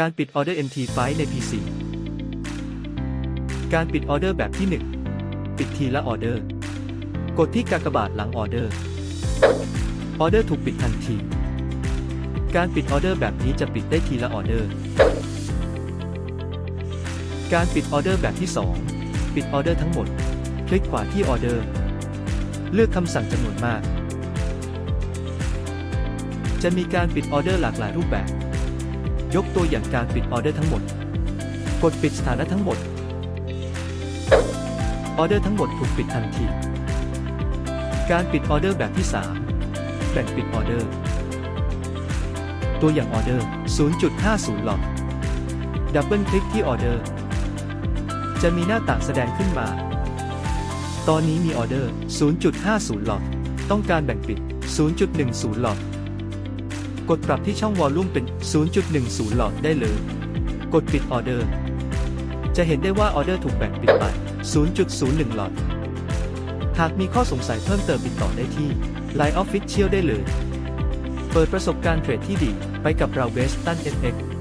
การปิดออเดอร์ MT ไฟใน PC การปิดออเดอร์แบบที่ 1 ปิดทีละออเดอร์ กดที่กากบาทหลังออเดอร์ ออเดอร์ถูกปิดทันที การปิดออเดอร์แบบนี้จะปิดได้ทีละออเดอร์ การปิดออเดอร์แบบที่ 2 ปิดออเดอร์ทั้งหมด คลิกขวาที่ออเดอร์ เลือกคำสั่งจำนวนมาก จะมีการปิดออเดอร์หลากหลายรูปแบบ ยกตัวอย่างการปิดออเดอร์ทั้งหมด กดปิดสถานะทั้งหมด ออเดอร์ทั้งหมดถูกปิดทันที การปิดออเดอร์แบบที่ 3 แบ่งปิดออเดอร์ ตัวอย่างออเดอร์ 0.50 หลอดดับเบิลคลิกที่ออเดอร์ จะมีหน้าต่างแสดงขึ้นมา ตอนนี้มีออเดอร์ 0.50 หลอดต้องการแบ่งปิด 0.10 หลอด กดปรับที่ช่องวอลลุ่มเป็น 0.10 หลอดได้เลย กดปิดออเดอร์ จะเห็นได้ว่าออเดอร์ถูกแบ่งปิดไป 0.01 หลอด หากมีข้อสงสัยเพิ่มเติมติดต่อได้ที่ Line Official ได้เลย เปิดประสบการณ์เทรดที่ดีไปกับเราเวสตัน FX